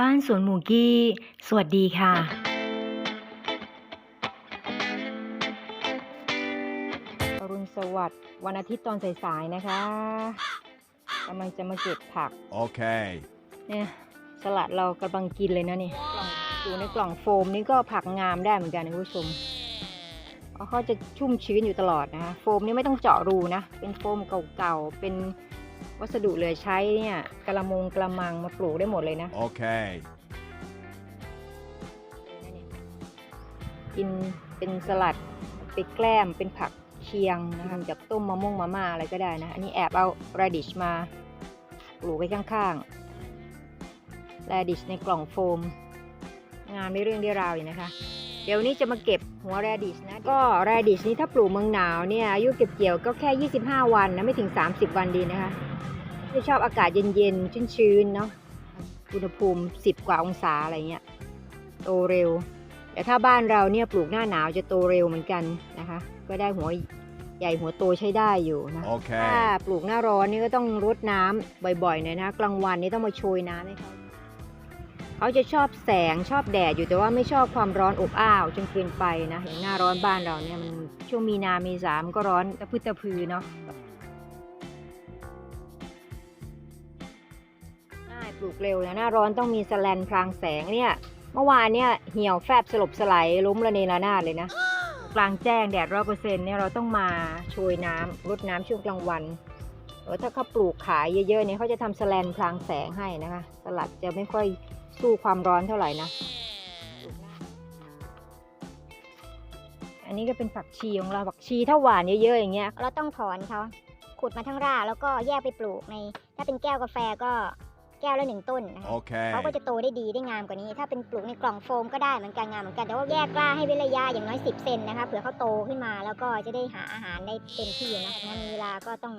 บ้านสวนหมูกี้ สวัสดีค่ะอรุณสวัสดิ์วันอาทิตย์ตอนสายๆนะคะกำลังจะมาเก็บผัก Okay. เนี่ยสลัดเรากำลังกินเลยนะเนี่ยกล่องอยู่ในกล่องโฟมนี่ก็ผักงามได้เหมือนกันนะคุณผู้ชมเพราะเขาจะชุ่มชื้นอยู่ตลอดนะคะโฟมนี่ไม่ต้องเจาะรูนะ เป็นโฟมเก่าๆ เป็น วัสดุเหลือใช้เนี่ยกระมงกระมังมาปลูกได้หมดเลยนะ Okay. กินเป็นสลัดไปแกล้มเป็นผักเคียงนะคะกับต้มมะม่วงมาม่าอะไรก็ได้นะ อันนี้แอบเอา radish มาปลูกไว้ข้างๆ radish ในกล่องโฟม งานไม่เรื่องได้ราวอยู่นะคะ เดี๋ยวนี้จะมาเก็บหัว radish นะ ก็ radish นี้ถ้าปลูกเมืองหนาวเนี่ยอายุเก็บเกี่ยวก็แค่ 25 วันนะไม่ถึง 30 วันดีนะคะ จะชอบอากาศเย็นๆ ชื้นๆ เนาะ อุณหภูมิ 10 กว่าองศาอะไรเงี้ย โตเร็ว แต่ถ้าบ้านเราเนี่ยปลูกหน้าหนาวจะโตเร็วเหมือนกันนะคะ ก็ได้หัวใหญ่หัวโตใช้ได้อยู่นะถ้า Okay. ปลูกหน้าร้อนนี่ก็ต้องรดน้ำบ่อยๆหน่อยนะ กลางวันนี่ต้องมาโชยน้ำให้เขาเขาจะชอบแสงชอบแดดอยู่แต่ว่าไม่ชอบความร้อนอบอ้าวจนเกินไปนะอย่างหน้าร้อนบ้านเราเนี่ยมันช่วงมีนาเมษามันก็ร้อนตะพืดตะพือเนาะ ปลูกเร็วนะหน้าร้อนต้องมีสแลนพรางแสงเนี่ย เมื่อวานเนี่ยเหี่ยวแฟบสลบสลายล้มระเนระนาดเลยนะ กลางแจ้งแดดร้อยเปอร์เซ็นต์เนี่ยเราต้องมาโชยน้ำรดน้ำช่วงกลางวันหรือถ้าเขาปลูกขายเยอะๆเนี่ยเขาจะทำสแลนพรางแสงให้นะคะ สลัดจะไม่ค่อยสู้ความร้อนเท่าไหร่นะ อันนี้ก็เป็นผักชีของเราผักชีถ้าหวานเยอะๆอย่างเงี้ย เราต้องถอนเขาขุดมาทั้งรากแล้วก็แยกไปปลูกใน ถ้าเป็นแก้วกาแฟก็ แก้วละหนึ่งต้นนะคะ Okay. เขาก็จะโตได้ดีได้งามกว่านี้ ถ้าเป็นปลูกในกล่องโฟมก็ได้เหมือนกันงามเหมือนกันแต่ว่าแยกกล้าให้เว้นระยะอย่างน้อย 10 เซนนะคะเผื่อเขาโตขึ้นมาแล้วก็จะได้หาอาหารได้เต็มที่นะงั้นเวลาก็ต้อง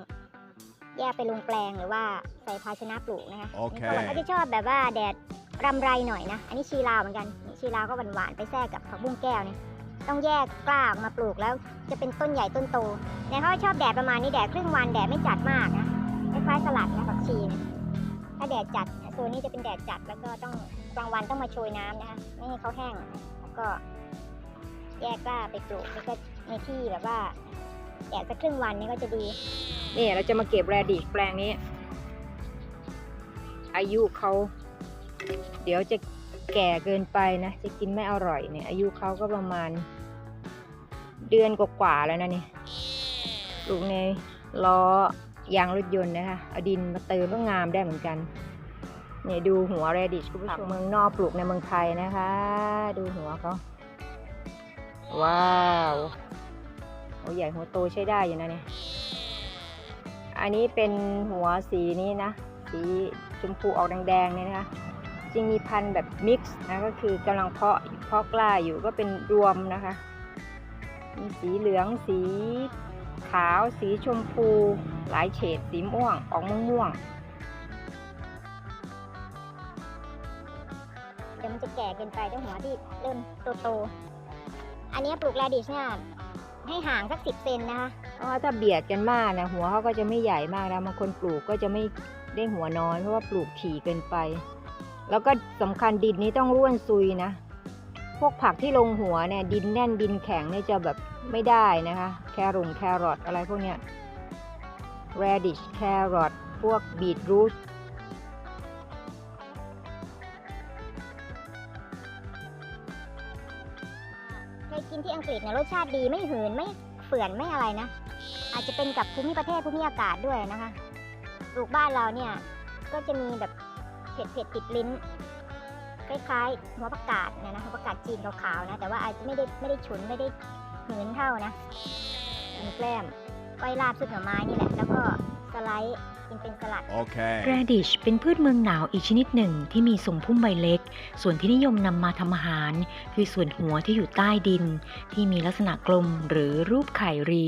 แยกไปลงแปลงหรือว่าใส่ภาชนะปลูกนะคะโอเคนี่เขาจะชอบแบบว่าแดดรำไรหน่อยนะ อันนี้ชีลาวเหมือนกันนี่ชีลาวก็หวานๆไปแทรกกับผักบุ้งแก้วเนี่ยต้องแยกกล้าออกมาปลูกแล้วจะเป็นต้นใหญ่ต้นโตเนี่ยเขาชอบแดดประมาณนี้แดดครึ่งวันแดดไม่จัดมากนะคล้ายๆสลัดนะผักชีเนี่ย ถ้าแดดจัดโซนนี้จะเป็นแดดจัดแล้วก็ต้องกลางวันต้องมาโชยน้ำนะคะ ไม่ให้เขาแห้ง แล้วก็แยกกล้าไปปลูกแล้วก็ในที่แบบว่าแดดสักครึ่งวันนี้ก็จะดี นี่เราจะมาเก็บแรดิชแปลงนี้ อายุเขาเดี๋ยวจะแก่เกินไปนะ จะกินไม่อร่อยเนี่ย อายุเขาก็ประมาณ เดือนกว่าๆแล้วนะนี่ปลูกในล้อ ยางรถยนต์นะคะเอาดินมาเติมก็งามได้เหมือนกันเนี่ยดูหัวแรดิชคุณผู้ชมเมืองนอกปลูกในเมืองไทยนะคะ ดูหัวเขาว้าวหัวใหญ่หัวโตใช้ได้อยู่นะเนี่ยอันนี้เป็นหัวสีนี้นะ สีชมพูออกแดงๆเนี่ยนะคะจริงมีพันธุ์แบบมิกซ์นะก็คือกำลังเพาะเพาะกล้าอยู่ก็เป็นรวมนะคะ มีสีเหลืองสีขาวสีชมพู หลายเฉดสีม่วง ออกม่วงเดี๋ยวมันจะแก่เกินไปด้วยหัวที่เริ่มโตๆอันนี้ปลูกแรดิชเนี่ยให้ห่างสักสิบเซนนะคะๆเพราะว่าถ้าเบียดกันมากนะหัวเขาก็จะไม่ใหญ่มากนะบางคนปลูกก็จะไม่ได้หัวน้อยเพราะว่าปลูกถี่เกินไป แล้วก็สำคัญดินนี้ต้องร่วนซุยนะ พวกผักที่ลงหัวเนี่ยดินแน่นดินแข็งเนี่ยจะแบบไม่ได้นะคะ แครงแครอทอะไรพวกเนี้ย radish แครอทพวกบีทรูทเคยกินที่อังกฤษเนี่ยรสชาติดีไม่หืนไม่เฝื่อนไม่อะไรนะ อาจจะเป็นกับภูมิประเทศภูมิอากาศด้วยนะคะปลูกบ้านเราเนี่ย ก็จะมีแบบเผ็ดเผ็ดๆติดลิ้น คล้ายๆหัวประกาศนะนะหัวประกาศจีนขาวๆนะ แต่ว่าอาจจะไม่ได้ไม่ได้ฉุนไม่ได้หืนเท่านะกินแกล้ม ก้อยลาบซุปหน่อไม้นี่แหละ แล้วก็สไลด์กินเป็นสลัด Okay. radish เป็นพืชเมืองหนาวอีกชนิดหนึ่งที่มีทรงพุ่มใบเล็ก ส่วนที่นิยมนำมาทำอาหาร คือส่วนหัวที่อยู่ใต้ดิน ที่มีลักษณะกลมหรือรูปไข่รี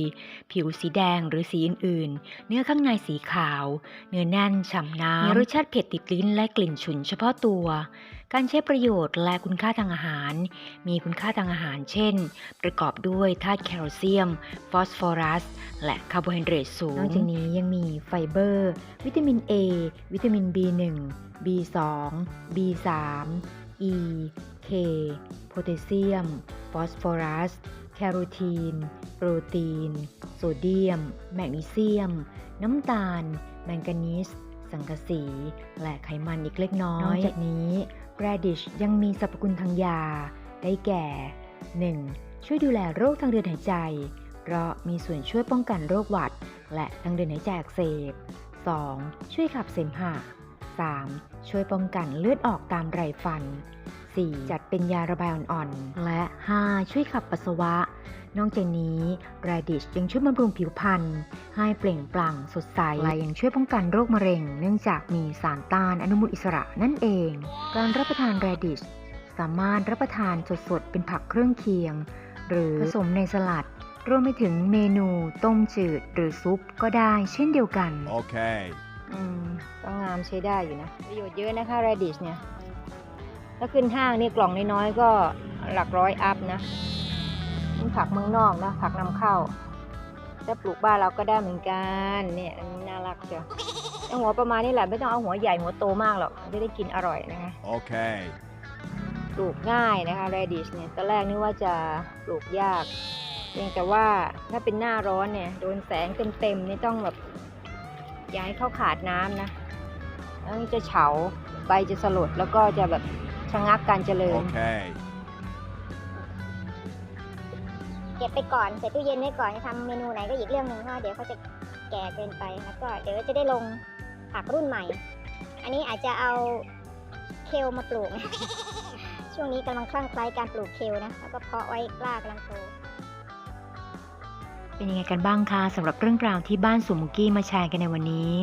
ผิวสีแดงหรือสีอื่นๆ เนื้อข้างในสีขาว เนื้อแน่นฉ่ำน้ำมีรสชาติเผ็ดติดลิ้นและกลิ่นฉุนเฉพาะตัวการใช้ประโยชน์และคุณค่าทางอาหาร มีคุณค่าทางอาหารเช่น ประกอบด้วยธาตุแคลเซียม ฟอสฟอรัส และคาร์โบไฮเดรตสูง นอกจากนี้ยังมีไฟเบอร์ วิตามิน A วิตามิน B1 B2 B3 E K โพแทสเซียม ฟอสฟอรัส แคโรทีน โปรตีน โซเดียม แมกนีเซียม น้ำตาล แมงกานีส สังกะสี และไขมันอีกเล็กน้อย นอกจากนี้ radish ยังมีสรรพคุณทางยา ได้แก่ 1. ช่วยดูแลโรคทางเดินหายใจ เพราะมีส่วนช่วยป้องกันโรคหวัด และทางเดินหายใจอักเสบ 2. ช่วยขับเสมหะ 3. ช่วยป้องกันเลือดออกตามไรฟัน 4. จัดเป็นยาระบายอ่อนๆ และ 5. ช่วยขับปัสสาวะ นอกจากนี้ radish ยังช่วยบำรุงผิวพรรณให้เปล่งปลั่งสดใส และยังช่วยป้องกันโรคมะเร็ง เนื่องจากมีสารต้านอนุมูลอิสระนั่นเอง การรับประทาน radish สามารถรับประทานสดๆ เป็นผักเครื่องเคียง หรือผสมในสลัด รวมไปถึงเมนูต้มจืดหรือซุปก็ได้เช่นเดียวกัน Okay. อืมก็งามใช้ได้อยู่นะ ประโยชน์เยอะนะคะ radish เนี่ย ถ้าขึ้นห้างนี่กล่องน้อยๆก็หลักร้อยอัพนะนี่ผักเมืองนอกนะผักนำเข้าถ้าปลูกบ้านเราก็ได้เหมือนกันเนี่ยอันนี้น่ารักจ้ะแต่หัวประมาณนี้แหละไม่ต้องเอาหัวใหญ่หัวโตมากหรอกจะได้กินอร่อยนะคะ Okay. ปลูกง่ายนะคะ radish เนี่ยตอนแรกนึกว่าจะปลูกยากเพียงแต่ว่าถ้าเป็นหน้าร้อนเนี่ยโดนแสงเต็มๆนี่ต้องแบบอย่าให้เข้าขาดน้ำนะแล้วมันจะเฉาใบจะสลดแล้วก็จะแบบ ชะงักการเจริญ Okay. เก็บไปก่อนใส่ตู้เย็นไว้ก่อนจะทำเมนูไหนก็อีกเรื่องหนึ่งเพราะว่าเดี๋ยวเขาจะแก่เกินไปแล้วก็เดี๋ยวจะได้ลงผักรุ่นใหม่ อันนี้อาจจะเอาเคลมาปลูก ช่วงนี้กำลังคลั่งไคล้การปลูกเคลนะแล้วก็เพาะไว้กล้ากำลังโต เป็นยังไงกันบ้างคะสำหรับเรื่องราวที่บ้านสุมุกี้มาแชร์กันในวันนี้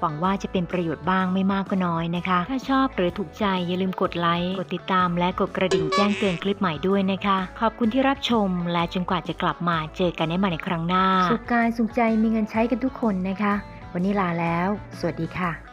หวังว่าจะเป็นประโยชน์บ้างไม่มากก็น้อยนะคะ ถ้าชอบหรือถูกใจอย่าลืมกดไลค์ กดติดตามและกดกระดิ่งแจ้งเตือนคลิปใหม่ด้วยนะคะ ขอบคุณที่รับชมและจนกว่าจะกลับมาเจอกันได้ใหม่ในครั้งหน้า สุขกายสุขใจมีเงินใช้กันทุกคนนะคะ วันนี้ลาแล้ว สวัสดีค่ะ